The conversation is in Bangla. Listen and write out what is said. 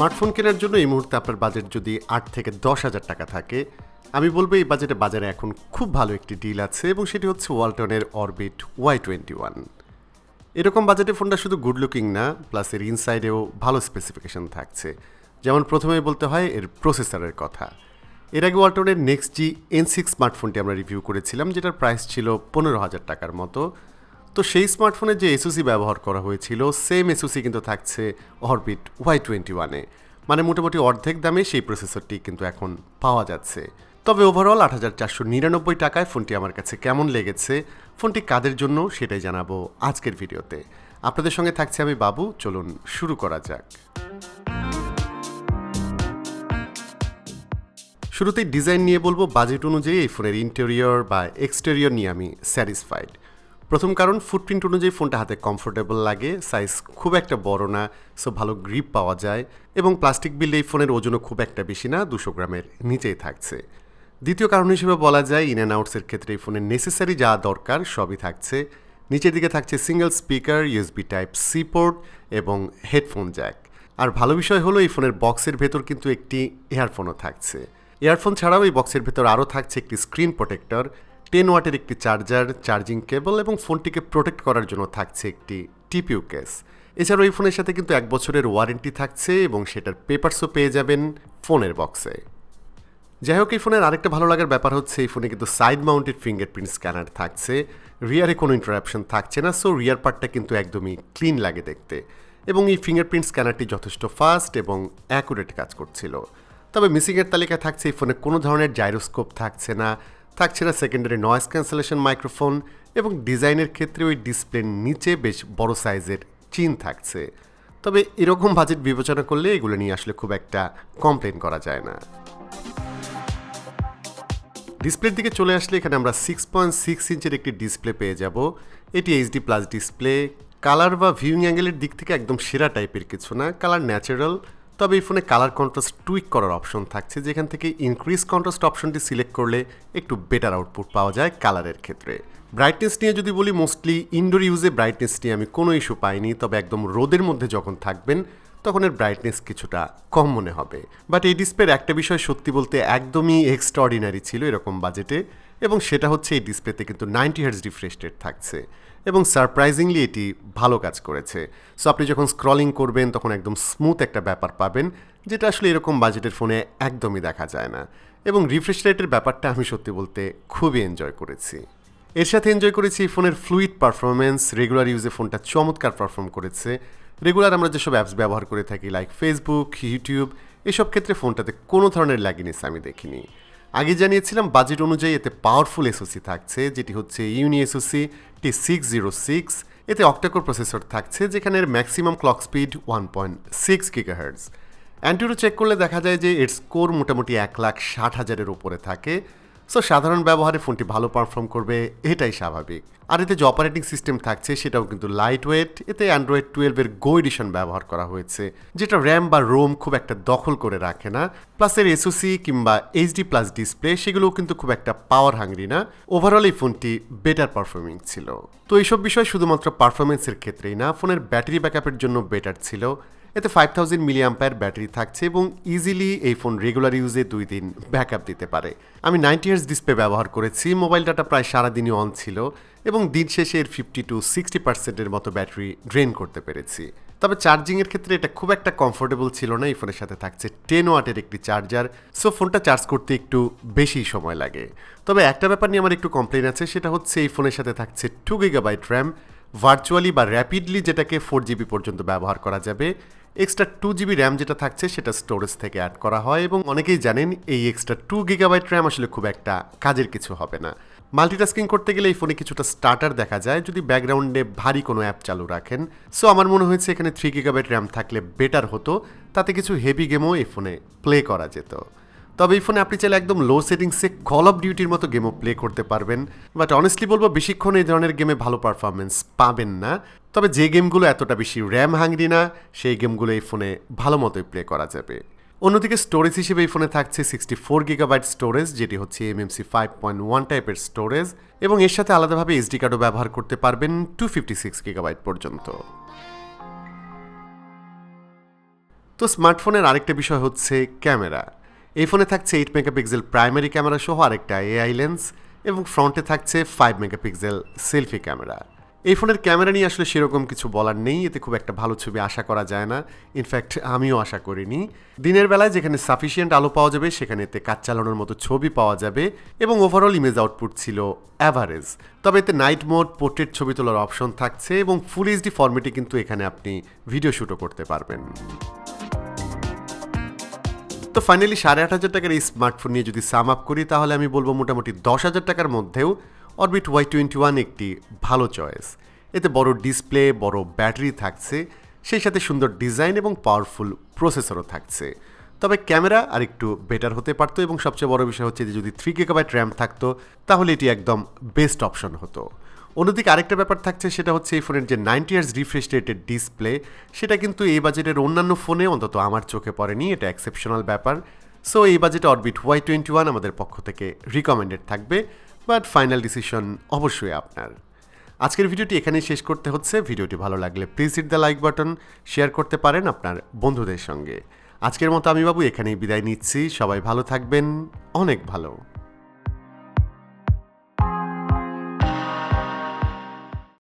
স্মার্টফোন কেনার জন্য এই মুহূর্তে আপনার বাজেট যদি আট থেকে দশ হাজার টাকা থাকে, আমি বলব এই বাজেটে বাজারে এখন খুব ভালো একটি ডিল আছে এবং সেটি হচ্ছে ওয়ালটনের অরবিট ওয়াই টোয়েন্টি ওয়ান এরকম বাজেটে ফোনটা শুধু গুড লুকিং না প্লাস এর ইনসাইডেও ভালো স্পেসিফিকেশন থাকছে। যেমন প্রথমে বলতে হয় এর প্রসেসরের কথা। এর আগে ওয়ালটনের নেক্সট জি এন সিক্স স্মার্টফোনটি আমরা রিভিউ করেছিলাম, যেটার প্রাইস ছিল পনেরো হাজার টাকার মতো। তো সেই স্মার্টফোনে যে এসওসি ব্যবহার করা হয়েছিল সেম এসওসি কিন্তু থাকছে অরবিট ওয়াই টোয়েন্টি ওয়ানে মানে মোটামুটি অর্ধেক দামে সেই প্রসেসরটি কিন্তু এখন পাওয়া যাচ্ছে। তবে ওভারঅল আট হাজার চারশো নিরানব্বই টাকায় ফোনটি আমার কাছে কেমন লেগেছে, ফোনটি কাদের জন্য সেটাই জানাব আজকের ভিডিওতে। আপনাদের সঙ্গে থাকছে আমি বাবু, চলুন শুরু করা যাক। শুরুতেই ডিজাইন নিয়ে বলব বাজেট অনুযায়ী এই ফোনের ইন্টেরিয়র বা এক্সটেরিয়র নিয়ে আমি স্যাটিসফাইড প্রথম কারণ ফুটপ্রিন্ট অনুযায়ী ফোনটা হাতে কমফোর্টেবল লাগে সাইজ খুব একটা বড় না সো ভালো গ্রিপ পাওয়া যায় এবং প্লাস্টিক বিল এই ফোনের ওজনও খুব একটা বেশি না, দুশো গ্রামের নিচেই থাকছে। দ্বিতীয় কারণ হিসেবে বলা যায় ইন অ্যান্ড আউটসের ক্ষেত্রে এই ফোনের নেসেসারি যা দরকার সবই থাকছে। নিচের দিকে থাকছে single speaker USB type C port এবং হেডফোন জ্যাক আর ভালো বিষয় হলো, এই ফোনের বক্সের ভেতর কিন্তু একটি এয়ারফোনও থাকছে। ইয়ারফোন ছাড়াও এই বক্সের ভেতর আরও থাকছে একটি স্ক্রিন প্রোটেক্টর টেন ওয়াটের একটি চার্জার, চার্জিং কেবল এবং ফোনটিকে প্রোটেক্ট করার জন্য থাকছে একটি টিপিউ কেস। এছাড়াও এই ফোনের সাথে কিন্তু এক বছরের ওয়ারেন্টি থাকছে এবং সেটার পেপারসও পেয়ে যাবেন ফোনের বক্সে। যাই হোক, এই ফোনের আরেকটা ভালো লাগার ব্যাপার হচ্ছে, এই ফোনে কিন্তু সাইড মাউন্টেড ফিঙ্গারপ্রিন্ট স্ক্যানার থাকছে। রিয়ারে কোনো ইন্টারাপশন থাকছে না সো রিয়ার পার্টটা কিন্তু একদমই ক্লিন লাগে দেখতে। এবং এই ফিঙ্গারপ্রিন্ট স্ক্যানারটি যথেষ্ট ফাস্ট এবং অ্যাকুরেট কাজ করছিল। তবে মিসিংয়ের তালিকায় থাকছে, এই ফোনে কোনো ধরনের জাইরোস্কোপ থাকছে না। থাকছে না সেকেন্ডারি নয়েজ ক্যান্সেলেশন মাইক্রোফোন এবং ডিজাইনের ক্ষেত্রে ওই ডিসপ্লের নিচে বেশ বড় সাইজের চিন থাকছে। তবে এরকম বাজেট বিবেচনা করলে এগুলো নিয়ে আসলে খুব একটা কমপ্লেন করা যায় না। ডিসপ্লের দিকে চলে আসলে এখানে আমরা সিক্স পয়েন্ট সিক্স ইঞ্চের একটি ডিসপ্লে পেয়ে যাব। এটি এইচডি প্লাস ডিসপ্লে কালার বা ভিউইং অ্যাঙ্গেলের দিক থেকে একদম সেরা টাইপের কিছু না কালার ন্যাচারাল তবে এই ফোনে কালার কন্ট্রাস্ট টুইক করার অপশন থাকছে, যেখান থেকে ইনক্রিজ কন্ট্রাস্ট অপশনটি সিলেক্ট করলে একটু বেটার আউটপুট পাওয়া যায় কালারের ক্ষেত্রে। ব্রাইটনেস নিয়ে যদি বলি মোস্টলি ইনডোর ইউজে ব্রাইটনেস নিয়ে আমি কোনো ইস্যু পাইনি, তবে একদম রোদের মধ্যে যখন থাকবেন, তখন এর ব্রাইটনেস কিছুটা কম মনে হবে। বাট এই ডিসপ্লের একটা বিষয় সত্যি বলতে একদমই এক্সট্রাঅর্ডিনারি ছিল এরকম বাজেটে এবং সেটা হচ্ছে এই ডিসপ্লেতে কিন্তু নাইনটি হার্স রিফ্রেশ রেট থাকছে। এবং সারপ্রাইজিংলি এটি ভালো কাজ করেছে। সো আপনি যখন স্ক্রলিং করবেন, তখন একদম স্মুথ একটা ব্যাপার পাবেন, যেটা আসলে এরকম বাজেটের ফোনে একদমই দেখা যায় না। এবং রিফ্রেশ রেটের ব্যাপারটা আমি সত্যি বলতে খুবই এনজয় করেছি। এর সাথে এনজয় করেছি এই ফোনের ফ্লুইড পারফরমেন্স রেগুলার ইউজে ফোনটা চমৎকার পারফর্ম করেছে। রেগুলার আমরা যেসব অ্যাপস ব্যবহার করে থাকি লাইক ফেসবুক ইউটিউব এসব ক্ষেত্রে ফোনটাতে কোনো ধরনের ল্যাগিনেস আমি দেখিনি। আগে জানিয়েছিলাম বাজেট অনুযায়ী এতে পাওয়ারফুল এসওসি থাকছে, যেটি হচ্ছে Unisoc T six zero six এতে অক্টাকোর প্রসেসর থাকছে, যেখানে maximum clock speed one point six gigahertz AnTuTu check করলে দেখা যায় যে এর স্কোর মোটামুটি এক লাখ ষাট হাজারের উপরে থাকে। সো সাধারণ ব্যবহারে ফোনটি ভালো পারফর্ম করবে, এটাই স্বাভাবিক। আর এতে যে অপারেটিং সিস্টেম থাকছে, সেটাও কিন্তু লাইট ওয়েট এতে অ্যান্ড্রয়েড টুয়েলভের গো এডিশন ব্যবহার করা হয়েছে, যেটা র্যাম বা রোম খুব একটা দখল করে রাখে না। প্লাস এর এসওসি কিংবা এইচডি প্লাস ডিসপ্লে সেগুলোও কিন্তু খুব একটা পাওয়ার হাঙ্গরি না। ওভারঅল এই ফোনটি বেটার পারফর্মিং ছিল। তো এইসব বিষয় শুধুমাত্র পারফরমেন্সের ক্ষেত্রেই না, ফোনের ব্যাটারি ব্যাকআপের জন্য বেটার ছিল। এতে five thousand milli ampere battery থাকছে এবং ইজিলি এই ফোন রেগুলার ইউজে দুই দিন ব্যাকআপ দিতে পারে। আমি নাইনটি ইয়ার্স ডিসপ্লে ব্যবহার করেছি মোবাইল ডাটা প্রায় সারাদিনই অন ছিল এবং দিন শেষে এর ফিফটি টু সিক্সটি পার্সেন্টের মতো ব্যাটারি ড্রেন করতে পেরেছি। তবে চার্জিংয়ের ক্ষেত্রে এটা খুব একটা কমফোর্টেবল ছিল না, এই ফোনের সাথে থাকছে টেন ওয়াটের একটি চার্জার সো ফোনটা চার্জ করতে একটু বেশি সময় লাগে। তবে একটা ব্যাপার নিয়ে আমার একটু কমপ্লেন আছে, সেটা হচ্ছে এই ফোনের সাথে থাকছে টু গিগাবাইট র্যাম ভার্চুয়ালি বা র্যাপিডলি যেটাকে ফোর জিবি পর্যন্ত ব্যবহার করা যাবে। এক্সট্রা টু জিবি র্যাম যেটা থাকছে সেটা স্টোরেজ থেকে অ্যাড করা হয় এবং অনেকেই জানেন এই এক্সট্রা টু গিগাবাইট র্যাম আসলে খুব একটা কাজের কিছু হবে না। মাল্টিটাস্কিং করতে গেলে এই ফোনে কিছুটা স্টার্টার দেখা যায় যদি ব্যাকগ্রাউন্ডে ভারী কোনো অ্যাপ চালু রাখেন। সো আমার মনে হয়েছে এখানে থ্রি গিগাবাইট র্যাম থাকলে বেটার হতো, তাতে কিছু হেভি গেমও এই ফোনে প্লে করা যেত। তবে এই ফোনে আপনি চাইলে একদম লো সেটিংসে কল অফ ডিউটির মতো গেমও প্লে করতে পারবেন। বাট অনেস্টলি বলব, বেশিক্ষণ এই ধরনের গেমে ভালো পারফরমেন্স পাবেন না। তবে যে গেমগুলো এতটা বেশি র্যাম হাঙ্গরি না, সেই গেমগুলো এই ফোনে ভালো মতোই প্লে করা যাবে। অন্যদিকে স্টোরেজ হিসেবে এই ফোনে থাকছে সিক্সটি ফোর গিগাবাইট স্টোরেজ যেটি হচ্ছে M eMMC five point one টাইপের স্টোরেজ এবং এর সাথে আলাদাভাবে এসডি কার্ডও ব্যবহার করতে পারবেন টু ফিফটি সিক্স গিগাবাইট পর্যন্ত। তো স্মার্টফোনের আরেকটা বিষয় হচ্ছে ক্যামেরা এই ফোনে থাকছে এইট মেগাপিক্সেল প্রাইমারি ক্যামেরা সহ আরেকটা এআই লেন্স এবং ফ্রন্টে থাকছে ফাইভ মেগাপিক্সেল সেলফি ক্যামেরা এই ফোনের ক্যামেরা নিয়ে আসলে সেরকম কিছু বলার নেই, এতে খুব একটা ভালো ছবি আশা করা যায় না। ইনফ্যাক্ট আমিও আশা করিনি। দিনের বেলায় যেখানে সাফিসিয়েন্ট আলো পাওয়া যাবে, সেখানে এতে কাজ চালানোর মতো ছবি পাওয়া যাবে এবং ওভারঅল ইমেজ আউটপুট ছিল অ্যাভারেজ তবে এতে নাইট মোড পোর্ট্রেট ছবি তোলার অপশন থাকছে এবং ফুল এইচডি ফরম্যাটে কিন্তু এখানে আপনি ভিডিও শ্যুটও করতে পারবেন। তো ফাইনালি সাড়ে আট হাজার টাকার এই স্মার্টফোন নিয়ে যদি সাম আপ করি, তাহলে আমি বলব মোটামুটি দশ হাজার টাকার মধ্যেও অরবিট ওয়াই টোয়েন্টি ওয়ান একটি ভালো চয়েস এতে বড় ডিসপ্লে বড় ব্যাটারি থাকছে, সেই সাথে সুন্দর ডিজাইন এবং পাওয়ারফুল প্রসেসরও থাকছে। তবে ক্যামেরা আর একটু বেটার হতে পারতো এবং সবচেয়ে বড় বিষয় হচ্ছে যে যদি থ্রি গিগাবাইট র্যাম থাকতো, তাহলে এটি একদম বেস্ট অপশন হতো। অন্যদিকে আরেকটা ব্যাপার থাকছে, সেটা হচ্ছে এই ফোনের যে ninety years refresh rated display সেটা কিন্তু এই বাজেটের অন্যান্য ফোনে অন্তত আমার চোখে পড়েনি, এটা এক্সেপশনাল ব্যাপার। সো এই বাজেটে অরবিট ওয়াই টোয়েন্টি ওয়ান আমাদের পক্ষ থেকে রিকমেন্ডেড থাকবে বাট ফাইনাল ডিসিশন অবশ্যই আপনার। আজকের ভিডিওটি এখানেই শেষ করতে হচ্ছে। ভিডিওটি ভালো লাগলে please hit the like button share করতে পারেন আপনার বন্ধুদের সঙ্গে। আজকের মতো আমি বাবু এখানেই বিদায় নিচ্ছি। সবাই ভালো থাকবেন, অনেক ভালো।